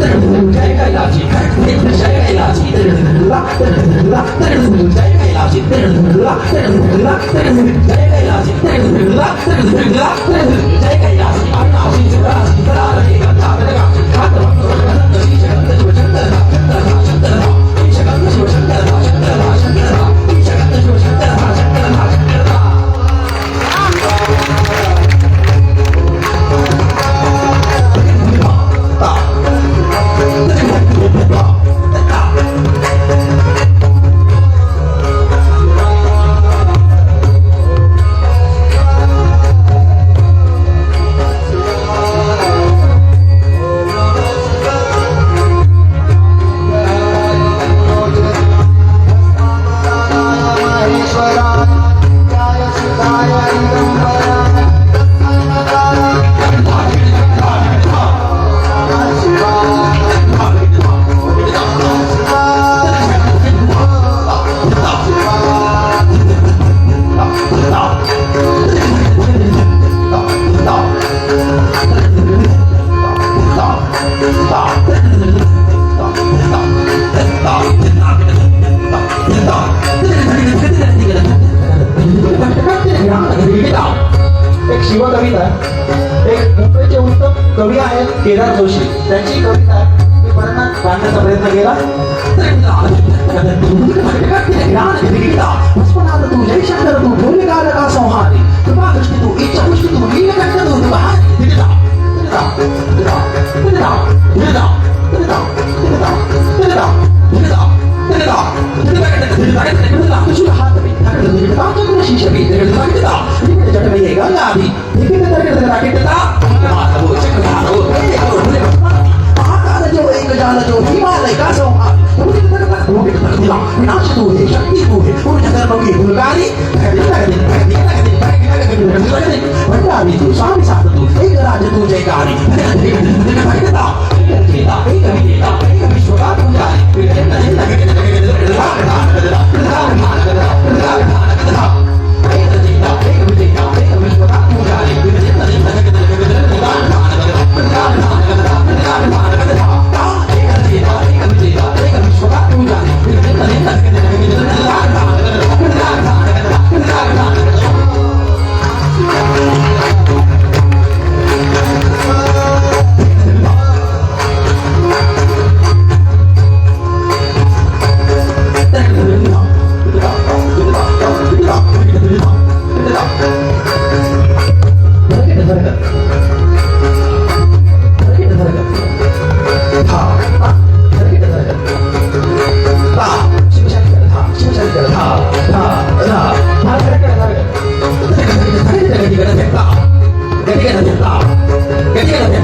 噔噔噔，甩开垃圾！噔噔噔，甩开垃圾！噔噔噔哒，噔噔噔哒，噔噔噔，甩开垃圾！噔噔噔哒，噔噔噔哒，噔噔噔，甩开！गंगा दी दिलदा दिलदा दिलदा माता वो चक्र मारो हे करो भले महाकाल जो एक जाल जो हिमालय का संहारी विनाश तू gue urusan sama gue Bulgari Benda itu suami satu tuh, ini raja tuh jadi kari. Ini kita, 了，别提了，别提了。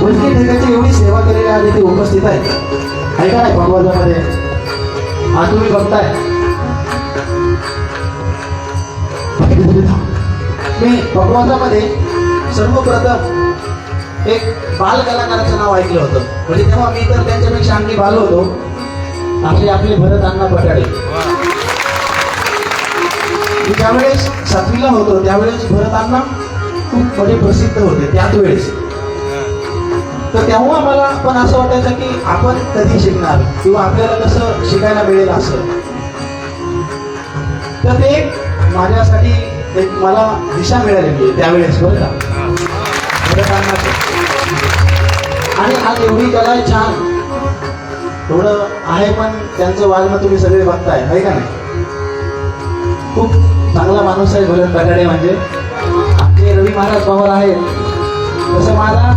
उनकी ठिकाणची एवढी सेवा केलेली आहे ती उपस्थित आहे ऐका नाही भगवतामध्ये आज तुम्ही बघताय मी भगवंतामध्ये सर्वप्रथम एक बाल कलाकाराचं नाव ऐकलं होतं. म्हणजे तेव्हा मी तर त्यांच्यापेक्षा आणखी बाल होतो. आपले आपले भरत अण्णा पटाडे मी ज्यावेळेस सातवीला होतो त्यावेळेस भरत अण्णा खूप म्हणजे प्रसिद्ध होते त्याच वेळेस. तर तेव्हा मला पण असं वाटायचं की आपण कधी शिकणार? किंवा आपल्याला कसं शिकायला मिळेल असं? तर ते एक माझ्यासाठी एक मला दिशा मिळालेली आहे त्यावेळेस बरं का? आणि हा एवढी कला आहे छान. एवढं आहे पण त्यांचं वागणं तुम्ही सगळे बघताय आहे का नाही? खूप चांगला माणूस आहे भरत बगाडे म्हणजे. आपले रवी महाराज पवार आहेत. तसं माझा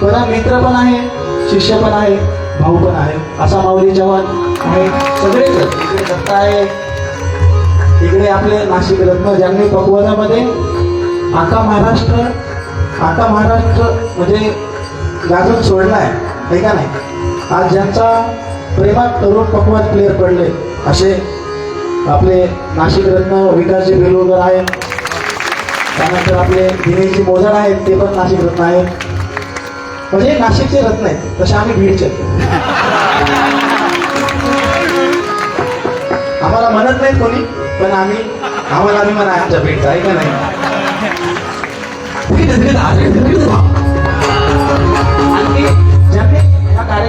थोडा मित्र पण आहे शिष्य पण आहे भाऊ पण आहे. असा माऊली जवान आहे. सगळेच इकडे दत्ता आहे इकडे आपले नाशिक रत्न ज्यांनी पकवानामध्ये आका महाराष्ट्र आका महाराष्ट्र म्हणजे गाजून सोडलाय आहे का नाही आज ज्यांचा प्रेमात तरुण पकवान प्लेअर पडले असे आपले नाशिक रत्न विकासजी बेलवकर आहेत त्यानंतर आपले दिनेशजी मोजाड आहेत ते पण नाशिक रत्न आहेत म्हणजे नाशिकचे रत्न आहेत तसे आम्ही भीडचे आम्हाला म्हणत नाहीत कोणी पण आम्ही आम्हाला अभिमान आहे आमच्या भेटचा आहे का नाही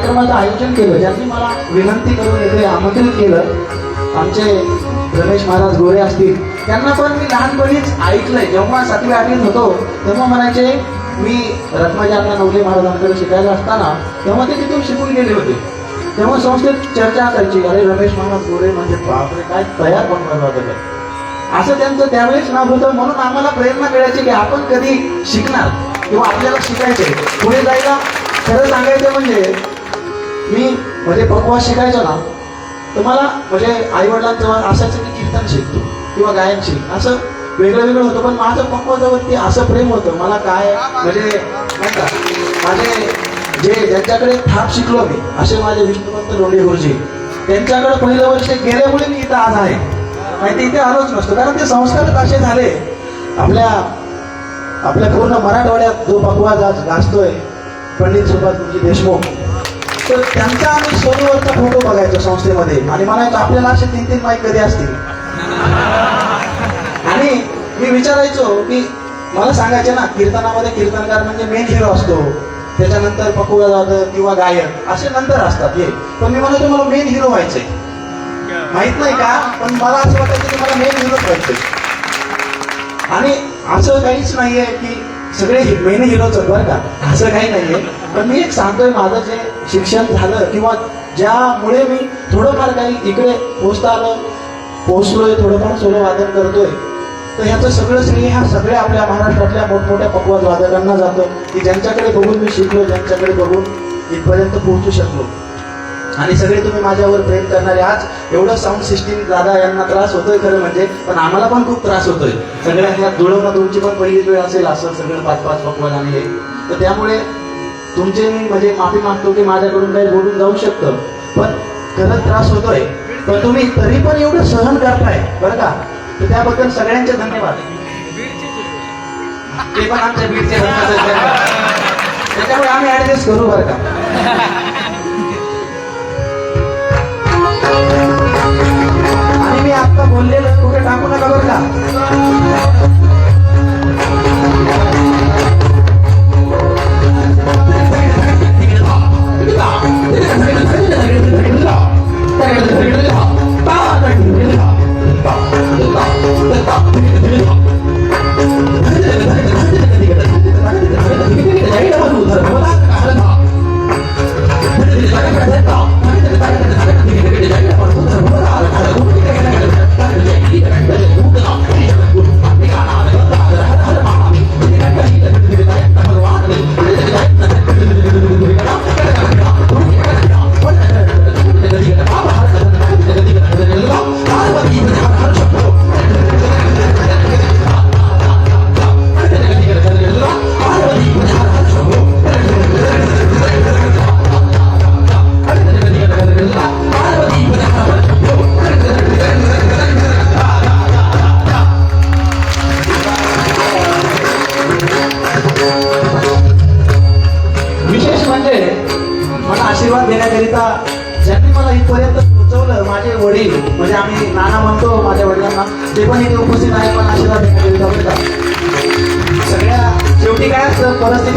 कार्यक्रमाचं आयोजन केलं ज्यांनी मला विनंती करून इथे आमंत्रित केलं. आमचे रमेश महाराज गोरे असतील. त्यांना पण मी लहानपणीच ऐकलंय. जेव्हा सातवी आठवीत होतो तेव्हा म्हणायचे मी रत्नाजांना नवले महाराजांकडे शिकायला असताना तेव्हा ते तिथून शिकून गेले होते. तेव्हा संस्थेत चर्चा करायची अरे रमेश महाराज गोरे म्हणजे बापरे काय तयार बनवायला होतं असं त्यांचं त्यावेळेस नाव होतं. म्हणून आम्हाला प्रेरणा मिळायची की आपण कधी शिकणार किंवा आपल्याला शिकायचे पुढे जायला खरं सांगायचं म्हणजे मी म्हणजे पकवास शिकायचो ना तर मला म्हणजे आईवडिलांजवळ असायचं की कीर्तन शिकतो किंवा गायन शिक असं वेगळं वेगळं होतं. पण माझं पक्वाजावरती असं प्रेम होतं. मला काय म्हणजे का माझे जे ज्यांच्याकडे थाप शिकलो मी असे माझे विष्णुवंत लोंढे गुरुजी त्यांच्याकडे पहिलं वर्ष गेल्यामुळे मी इथं आज आहे. नाही ते इथे आलोच नसतो. कारण ते संस्कारच असे झाले. आपल्या आपल्या पूर्ण मराठवाड्यात जो पकवाज आज गाजतोय पंडित सुभाषजी देशमुख तर त्यांचा आम्ही सोनीवरचा फोटो बघायचो संस्थेमध्ये. आणि म्हणायचो आपल्याला असे तीन तीन माईक कधी असतील? आणि मी विचारायचो की मला सांगायचे ना कीर्तनामध्ये कीर्तनकार म्हणजे मेन हिरो असतो. त्याच्यानंतर पकवाज किंवा गायक असे नंतर असतात हे. पण मी म्हणायचो मला मेन हिरो व्हायचंय. माहीत नाही का पण मला असं वाटायचं की मला मेन हिरो व्हायचंय. आणि असं काहीच नाहीये की सगळे मेन हिरोच बरं का. असं काही नाहीये. पण मी एक सांगतोय माझं जे शिक्षण झालं किंवा ज्यामुळे मी थोडंफार काही इकडे पोचता आलं पोहोचलोय थोडंफार सोलो वादन करतोय तर ह्याचं सगळं श्रेय ह्या सगळ्या आपल्या महाराष्ट्रातल्या मोठमोठ्या पकवाज वादकांना जातं की ज्यांच्याकडे बघून मी शिकलो ज्यांच्याकडे बघून इथपर्यंत पोहोचू शकलो. आणि सगळे तुम्ही माझ्यावर प्रेम करणारे आज एवढं साऊंड सिस्टीम दादा यांना त्रास होतोय खरं म्हणजे पण आम्हाला पण खूप त्रास होतोय. सगळ्या ह्यात जुळवणं तुमची पण पहिलीच वेळ असेल असं सगळं पाच पाच पकवाज आणि हे. तर त्यामुळे तुमचे मी म्हणजे माफी मागतो की माझ्याकडून काही बोलून जाऊ शकतं. पण खरंच त्रास होतोय. पण तुम्ही तरी पण एवढं सहन करताय. बरं का? तर त्याबद्दल सगळ्यांचे धन्यवाद. ते पण आमच्या बीडचे त्याच्यामुळे आम्ही ऍडजस्ट करू बरं का? आणि मी आता बोललेलं कुठे टाकू नका बरं का? Amén.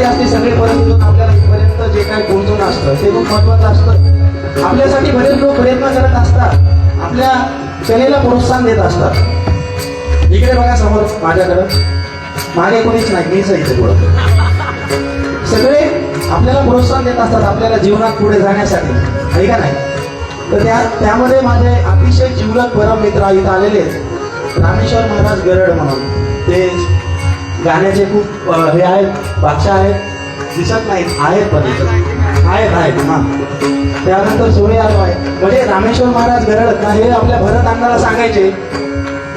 असतं असते सगळेपर्यंत परिस्थितीतून आपल्याला इथपर्यंत जे काही पोहोचून असतं ते खूप महत्वाचं असतं. आपल्यासाठी बरेच लोक प्रयत्न करत असतात. आपल्या कलेला प्रोत्साहन देत असतात. इकडे बघा समोर माझ्याकडं. मागे कोणीच नाही मीच इथे पुढं. सगळे आपल्याला प्रोत्साहन देत असतात आपल्याला जीवनात पुढे जाण्यासाठी. आहे का नाही? तर त्या त्यामध्ये माझे अतिशय जीवनात परम मित्र इथं आलेले आहेत. रामेश्वर महाराज गरड म्हणून. ते गाण्याचे खूप हे आहेत बादशाह आहेत दिसत नाहीत आहेत पण आहेत आहेत हां. त्यानंतर सोने आलो आहे म्हणजे रामेश्वर महाराज गरड ना हे आपल्या भरत अंगाला सांगायचे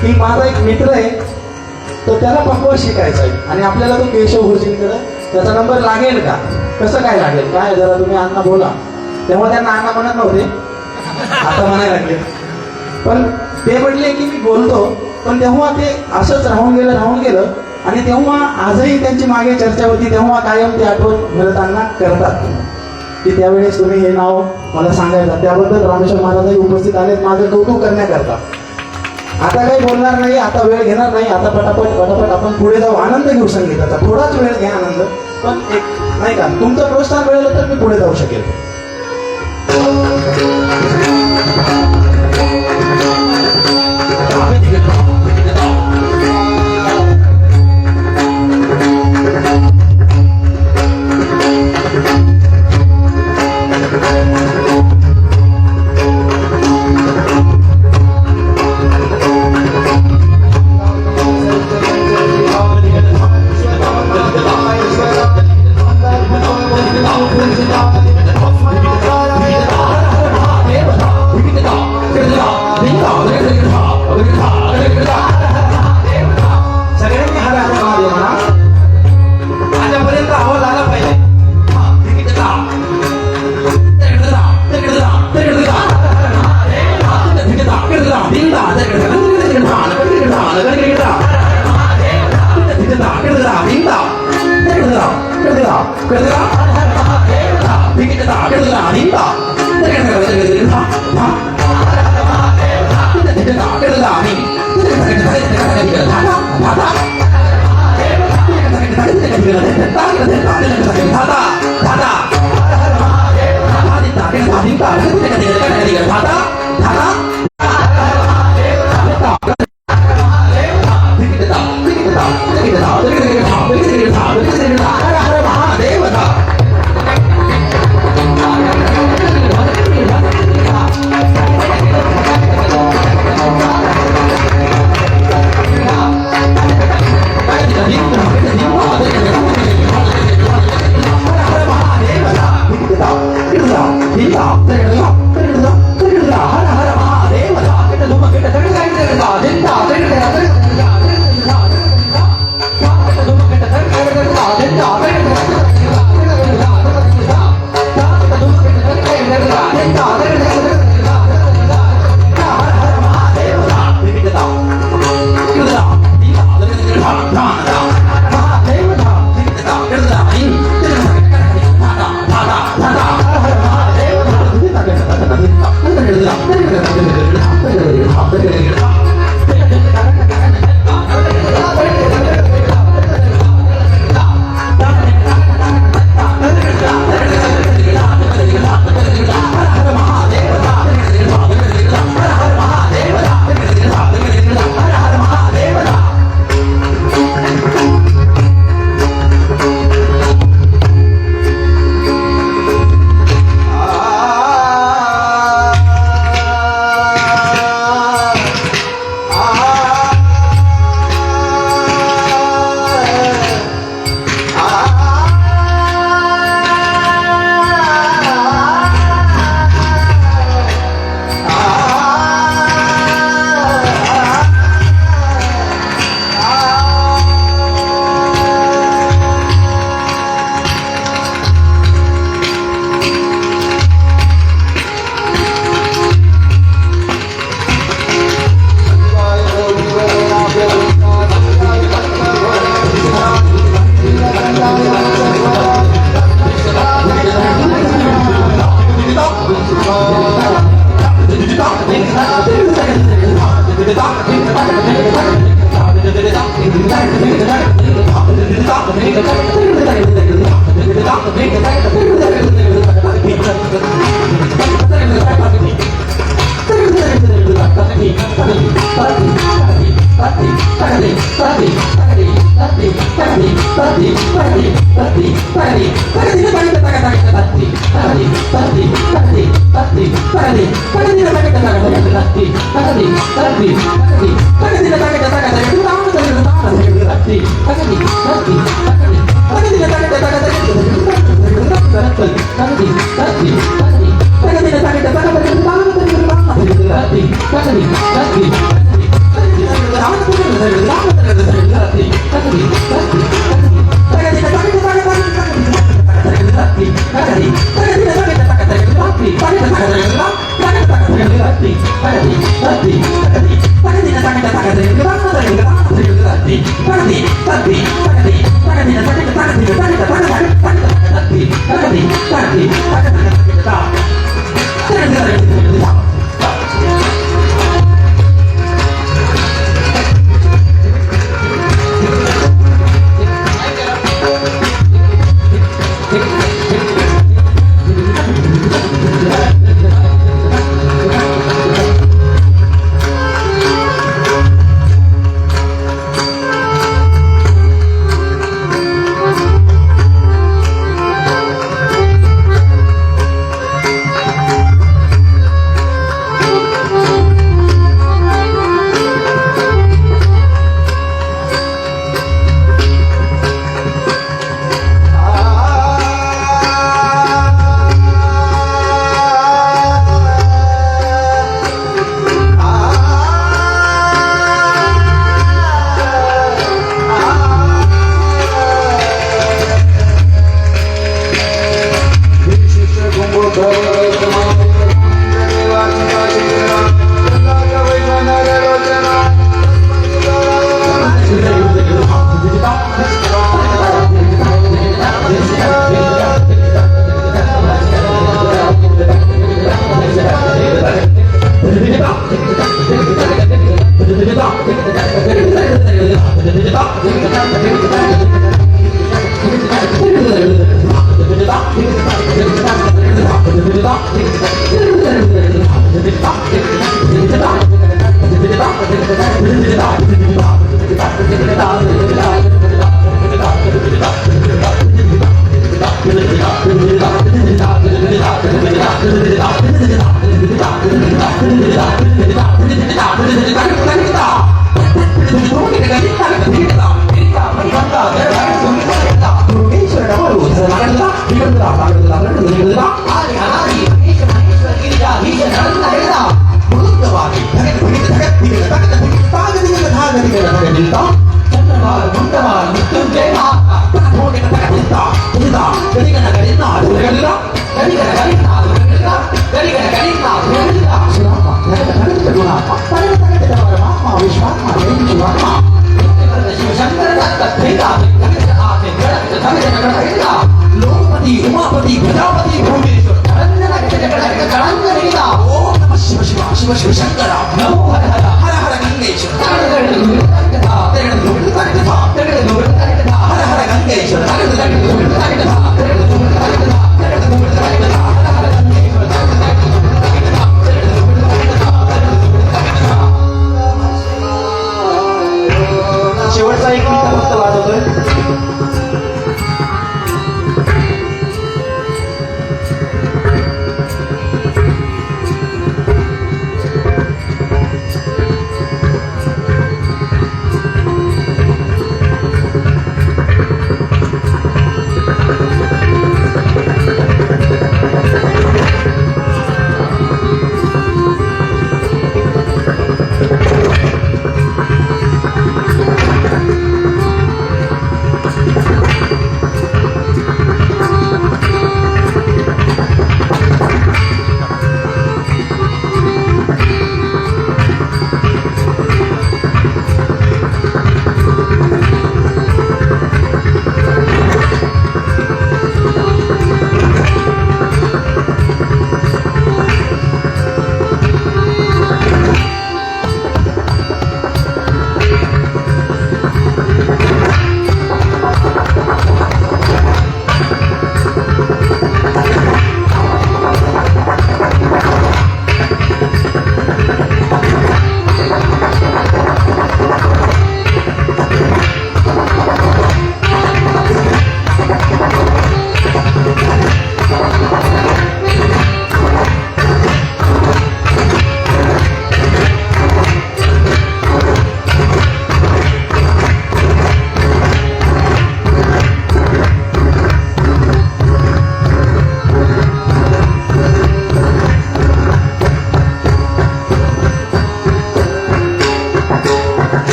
की माझा एक मित्र आहे तर त्याला पंपवर शिकायचं आहे. आणि आपल्याला तो केशव गुरुजींकडं त्याचा नंबर लागेल का? कसं काय लागेल? काय? जरा तुम्ही अण्णा बोला. तेव्हा त्यांना अण्णा म्हणत नव्हते. आता म्हणायला लागले. पण ते म्हटले की मी बोलतो पण तेव्हा ते असंच राहून गेलं राहून गेलं. आणि तेव्हा आजही त्यांची मागे चर्चा होती तेव्हा कायम ते आठवण मिळताना करतात. की त्यावेळेस तुम्ही हे नाव मला सांगायचं. त्याबद्दल रामेश्वर महाराजही उपस्थित आलेत माझं कौतुक करण्याकरता. आता काही बोलणार नाही आता वेळ घेणार नाही आता पटापट पटापट आपण पुढे जाऊ आनंद घेऊ संगीताचा. थोडाच वेळ घ्या आनंद पण एक नाही का तुमचं प्रोत्साहन मिळालं तर मी पुढे जाऊ शकेल. Tapi.